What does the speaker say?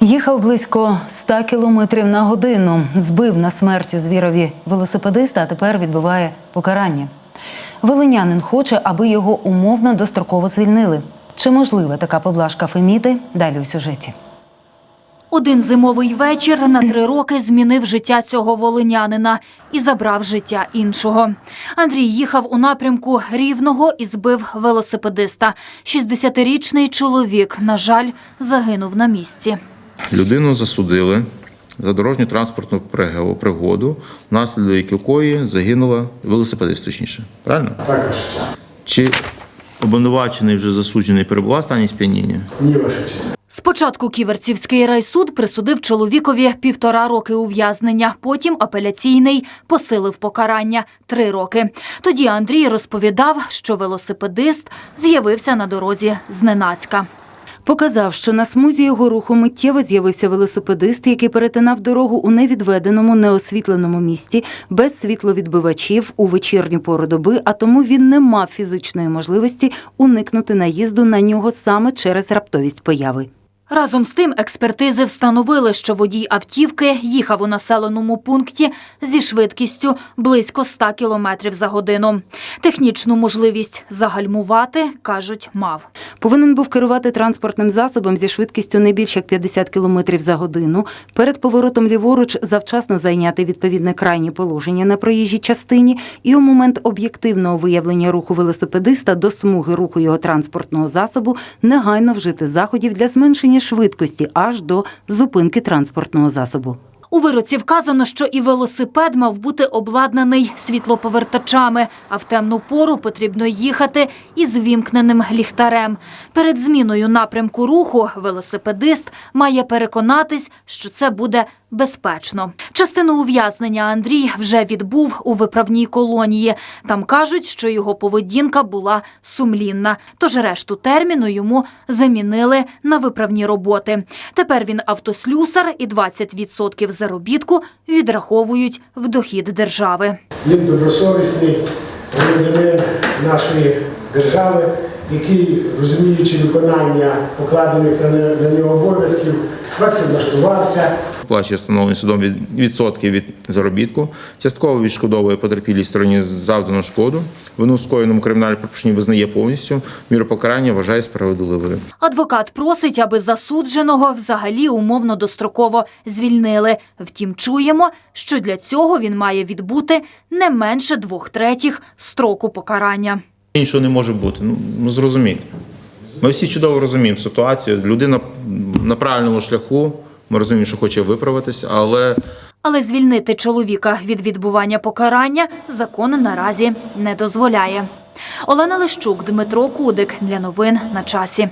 Їхав близько 100 кілометрів на годину, збив на смерть у звірові велосипедиста, а тепер відбуває покарання. Волинянин хоче, аби його умовно достроково звільнили. Чи можлива така поблажка Феміди? Далі у сюжеті. Один зимовий вечір на три роки змінив життя цього волинянина і забрав життя іншого. Андрій їхав у напрямку Рівного і збив велосипедиста. 60-річний чоловік, на жаль, загинув на місці. Людину засудили за дорожню транспортну пригоду, внаслідок якої загинула велосипедист, точніше. Правильно? Так, ваша честь. Чи обвинувачений вже засуджений перебував в стані сп'яніння? Ні, ваша честь. Спочатку Ківерцівський райсуд присудив чоловікові півтора роки ув'язнення, потім апеляційний посилив покарання три роки. Тоді Андрій розповідав, що велосипедист з'явився на дорозі зненацька. Показав, що на смузі його руху миттєво з'явився велосипедист, який перетинав дорогу у невідведеному, неосвітленому місті без світловідбивачів у вечірню пору доби, а тому він не мав фізичної можливості уникнути наїзду на нього саме через раптовість появи. Разом з тим експертизи встановили, що водій автівки їхав у населеному пункті зі швидкістю близько 100 км за годину. Технічну можливість загальмувати, кажуть, мав. Повинен був керувати транспортним засобом зі швидкістю не більше як 50 км за годину, перед поворотом ліворуч завчасно зайняти відповідне крайнє положення на проїжджій частині і у момент об'єктивного виявлення руху велосипедиста до смуги руху його транспортного засобу негайно вжити заходів для зменшення швидкості аж до зупинки транспортного засобу. У вироці вказано, що і велосипед мав бути обладнаний світлоповертачами, а в темну пору потрібно їхати із вімкненим ліхтарем. Перед зміною напрямку руху велосипедист має переконатись, що це буде безпечно. Частину ув'язнення Андрій вже відбув у виправній колонії. Там кажуть, що його поведінка була сумлінна, тож решту терміну йому замінили на виправні роботи. Тепер він автослюсар і 20% заробітку відраховують в дохід держави. Він добросовісний громадянин нашої держави, який, розуміючи виконання покладених на, нього обов'язків, працевлаштувався. Сплачує встановлені судом від відсотки від заробітку, частково відшкодовує потерпілій стороні завдану шкоду. Вину скоєному кримінальному правопорушенні визнає повністю. Міру покарання вважає справедливою. Адвокат просить, аби засудженого взагалі умовно достроково звільнили. Втім, чуємо, що для цього він має відбути не менше двох третіх строку покарання. Іншого не може бути. Ну, ну зрозумійте. Ми всі чудово розуміємо ситуацію. Людина на правильному шляху. Ми розуміємо, що хоче виправитися, але Але звільнити чоловіка від відбування покарання закон наразі не дозволяє. Олена Лищук, Дмитро Кудик для новин на часі.